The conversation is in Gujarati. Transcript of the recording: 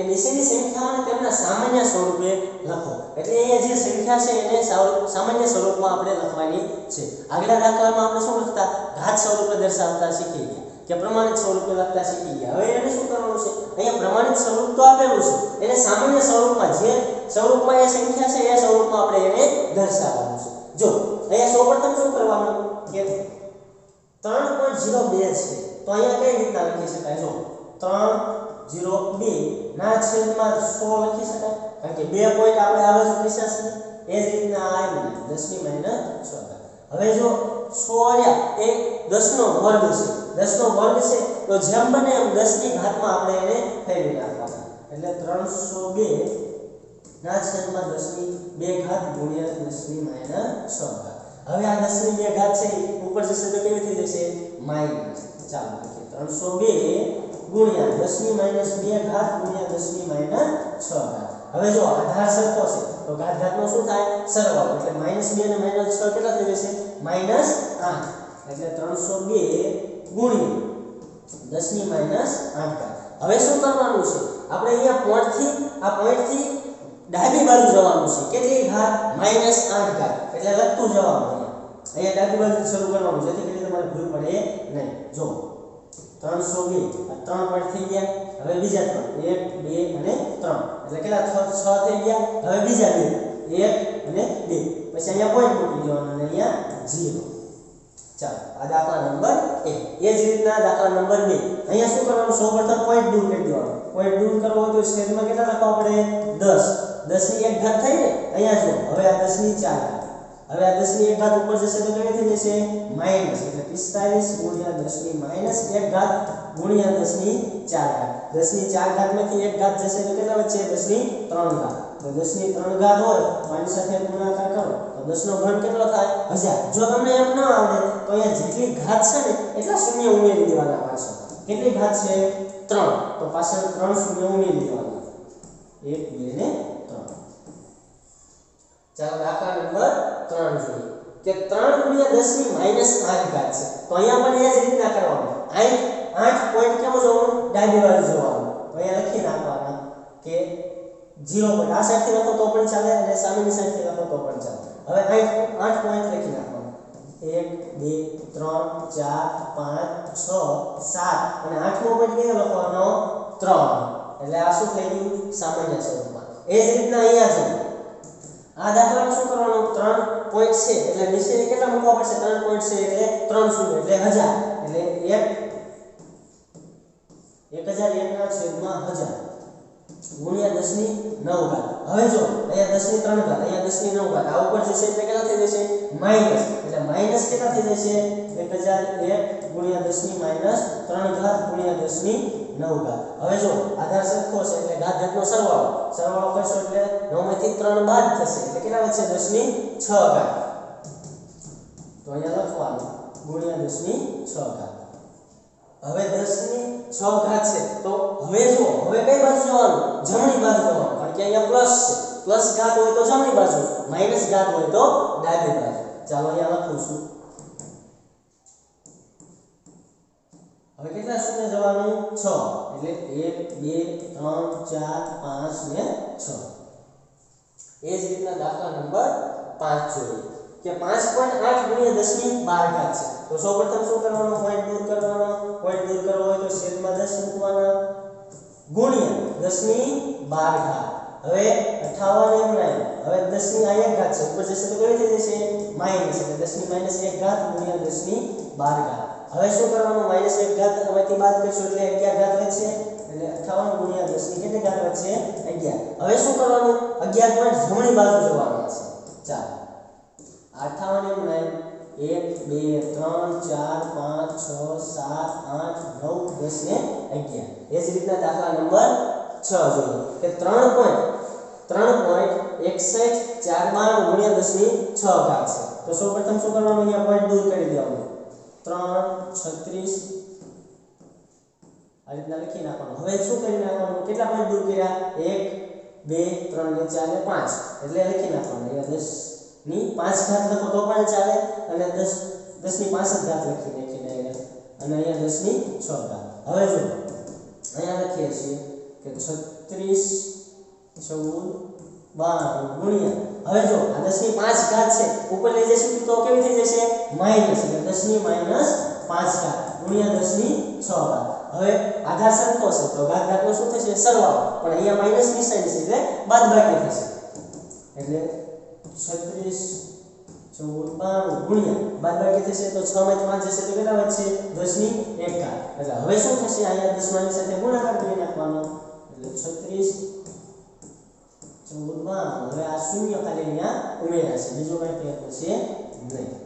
કે નીચેની સંખ્યાઓને તેમના સામાન્ય સ્વરૂપે લખો. એટલે અહીંયા જે સંખ્યા છે એને સામાન્ય સ્વરૂપમાં આપણે લખવાની છે. આગલા દાખલામાં આપણે શું લખતા? ઘાત સ્વરૂપે દર્શાવતા શીખી ગયા. કે પ્રમાણિત સ્વરૂપે લખતા શીખી ગયા. હવે એને શું કરવાનું છે? અહીંયા પ્રમાણિત સ્વરૂપ તો આપેલું છે. એને સામાન્ય સ્વરૂપમાં જે સ્વરૂપમાં એ સંખ્યા છે, એ સ્વરૂપમાં આપણે એને દર્શાવવાનું છે. જો, અહીંયા સૌપ્રથમ શું કરવાનું? કે ત્રણ પોઈન્ટ ઝીરો બે છે. તો અહીંયા કઈ રીતના લખી શકાય? જો, ત્રણ ઝીરો બી. ના છેદમાં સો લખી શકાય. કારણ કે બે પોઈન્ટ આપણે આવે છે નિશાસ એ જ રીતના આ આવી દસની માઇનસ છ હવે જો સો રહ્યા એ દસનો વર્ગ છે. દસનો વર્ગ છે, તો જેમ બને એમ દસની ઘાતમાં આપણે એને ફેરવી નાખવાના. એટલે ત્રણસો બે ના છેદમાં દસની બે ઘાત ગુણ્યા દસની માઇનસ છ ઘાત. હવે આ દસની બે ઘાત છે ઉપર જશે તો કેવી થઈ જશે? માઇનસ ચાલો લખીએ ત્રણસો બે ગુણ્યા દસની માઇનસ બે ઘાત ગુણ્યા દસની માઇનસ છ ઘાત. હવે જો આધાર સરખો છે, તો ઘાત ઘાતનો શું થાય? સરવાળો. એટલે માઇનસ બે અને માઇનસ છ કેટલા થઈ જશે? માઇનસ આઠ. એટલે ત્રણસો બે ગુણ્યા. દસની માઇનસ આઠ ઘાત. હવે શું કરવાનું છે? આપણે અહીંયા પોઈન્ટથી, આ પોઈન્ટથી ડાબી બાજુ જવાનું છે. કેટલી ઘાત? માઇનસ આઠ ઘાત. એટલે લખતું જવાનું અહીંયા. ડાબી બાજુ શરૂ કરવાનું જેથી કરીને તમારે ભૂલ પડે નહીં. જો ત્રણસો આ ત્રણ પોઈન્ટ થઈ ગયા. હવે બીજા ત્રણ. એક, બે અને ત્રણ. એટલે કેટલા છ છ થઈ ગયા. હવે બીજા બે. એક અને બે. પછી અહીંયા પોઈન્ટ મૂકી દેવાનો અને અહીંયા ઝીરો ચાલો આ દાખલા નંબર એક. એ જ રીતના દાખલા નંબર બે. અહીંયા શું કરવાનું? સૌપ્રથમ પોઈન્ટ દૂર કરી દેવાનો. પોઈન્ટ દૂર કરવો તો છેદમાં કેટલા લખવા પડે? દસ. દસની એક ઘાત થઈ ને? અહીંયા જો હવે આ દસની ચાર. હવે આ દસની એક ઘાત ઉપર જશે તો કેવી થઈ જશે? માઇનસ. એટલે પિસ્તાલીસ ગુણ્યા દસની માઇનસ એક ઘાત ગુણ્યા દસની ચાર ઘાત. દસની ચાર ઘાતમાંથી એક ઘાત જશે તો કેટલા વચ્ચે? દસની ત્રણ ઘાત. તો દસની ત્રણ ઘાત હોય, તો આની સાથે ગુણાકાર કરો. તો દસનો ઘન કેટલો થાય? હજાર. જો તમને એમ ન આવડે, તો અહીંયા જેટલી ઘાત છે ને, એટલા શૂન્ય ઉમેરી દેવાના પાછળ કેટલી ઘાત છે? ત્રણ. તો પાછળ ત્રણ શૂન્ય ઉમેરી દેવાના. એક, બે ને ત્રણ. ચાલો દાખલા નંબર ત્રણ જોઈએ. કે ત્રણ ગુણ્યા 10 ની માઇનસ આઠ ઘાત છે. તો અહીંયા પણ એ જ રીતના કરવાનું. આઠ આઠ પોઈન્ટ કેમ જોવાનું? ડાબી બાજુ જોવાનું. તો અહીંયા લખી નાખવાના કે ઝીરો પોઈન્ટ આ સાઈડથી લખો તો પણ ચાલે અને સામેની સાઈડથી લખો તો પણ ચાલે. હવે આઠ આઠ પોઈન્ટ લખી નાખવાના. એક, બે, ત્રણ, ચાર, પાંચ, છ, સાત. અને આઠમો પોઈન્ટ કયો લખવાનો? ત્રણ. એટલે આ શું થઈ ગયું? સામાન્ય સ્વરૂપમાં. એ જ રીતના અહીંયા જો આ દાખલામાં શું કરવાનું? ત્રણ પોઈન્ટ છે. એટલે નીચે કેટલા મૂકવા પડશે? ત્રણ પોઈન્ટ છે. એટલે ત્રણ શૂન્ય. એટલે હજાર. એટલે એક એક હજાર એકના છેદમાં હજાર. ગુણ્યા દસની નવ ઘાત. હવે જો, અહીંયા દસની ત્રણ ઘાત, અહીંયા દસની નવ ઘાત. આ ઉપર જશે એટલે કેટલા થઈ જશે માઇનસ. એટલે માઇનસ કેટલા થઈ જશે એક હજાર એક ગુણ્યા દસની માઇનસ ત્રણ ઘાત ગુણ્યા દસની નવ ઘાત હવે જો, આધાર સરખો છે એટલે ઘાત ઘાતનો સરવાળો. સરવાળો કરશો એટલે નવમાંથી ત્રણ બાદ થશે. એટલે કેટલા વધશે? દસની છ ઘાત. તો અહીંયા લખવાનું, ગુણ્યા દસની છ ઘાત. હવે દસની છ ઘાત છે. તો હવે જો હવે કઈ બાજુ જવાનું? જમણી બાજુ જવાનું. કારણ કે અહીંયા પ્લસ છે. પ્લસ ઘાત હોય તો જમણી બાજુ. માઇનસ ઘાત હોય તો ડાબી બાજુ. ચાલો અહીંયા લખું છું. હવે કેટલા શૂન્ય જવાનું છ. એટલે એક, બે, ત્રણ, ચાર, પાંચ ને છ. એ જ રીતના દાખલા નંબર પાંચ જોઈએ. કે પાંચ પોઈન્ટ આઠ ગુણ્યા દસની બાર ઘાત છે. તો સૌપ્રથમ શું કરવાનું? પોઈન્ટ દૂર કરવાનો. પોઈન્ટ દૂર કરવો હોય તો છેદમાં 10 મૂકવાના. ગુણ્યા 10 ની 12 ઘાત. હવે અઠાવન એમ નહીં. હવે દસની આ એક ઘાત છે. ઉપર જશે તો કઈ થઈ જશે માઇનસ એટલે દસની માઇનસ એક ઘાત ગુણ્યા 10 ની 12 ઘાત. હવે શું કરવાનું? માઇનસ એક ઘાત હવેથી બાદ કરશું એટલે અગિયાર ઘાત વધશે. એટલે અઠાવન ગુણ્યા દસની કેટલી ઘાત વધશે? અગિયાર. હવે શું કરવાનું? અગિયાર પોઈન્ટ જમણી બાજુ જવાનું છે. ચાલો. અઠાવન એમ નહીં. એક, બે, ત્રણ, ચાર, પાંચ, છ, સાત, આઠ, નવ દસ ને અગિયાર. એ જ રીતના દાખલા નંબર છ જોઈએ કે ત્રણ પોઈન્ટ ત્રણ પોઈન્ટ એકસઠ ચાર બાર ગુણ્યા દસની છ ઘાત છે તો સૌ પ્રથમ શું કરવાનું અહીંયા પોઈન્ટ દૂર કરી દેવાનું ત્રણ છત્રીસ આ રીતના લખી નાખવાનું. હવે શું કરી નાખવાનું કેટલા પોઈન્ટ દૂર કર્યા એક બે ત્રણ ને ચાર ને પાંચ એટલે લખી નાખવાનું. અહીંયા દસની પાંચ ઘાત લખો તો પણ ચાલે અને દસ દસની પાંચ જ ઘાત લખી નાખીને અહીંયા અને અહીંયા દસની છ ઘાત હવે જો, અહીંયા લખીએ છીએ. કે છત્રીસ ચૌદ બાણું ગુણ્યા. હવે જો આ દસની પાંચ ઘાત છે, ઉપર લઈ જશું તો કેવી થઈ જશે? માઇનસ એટલે દસની માઇનસ પાંચ ઘાત. ગુણ્યા દસની છ ઘાત. હવે આધાર સરખો તો ઘાત ઘાતનો શું થશે? સરવાળો. પણ અહીંયા માઇનસ નિશાની છે, એટલે બાદબાકી થશે. એટલે છત્રીસ ચૌદ બાણું ગુણ્યા. બાદબાકી થશે તો છ માંથી પાંચ જશે તો કેટલા વધશે? દસની એક ઘાત. એટલે હવે શું થશે? અહીંયા દસમાની સાથે ગુણાકાર કરી નાખવાનો. એટલે છત્રીસ. ચૌદ બાણું હવે આ શૂન્ય ખાલી અહીંયા ઉમેરાશે. બીજું કઈ ફેર થશે નહીં.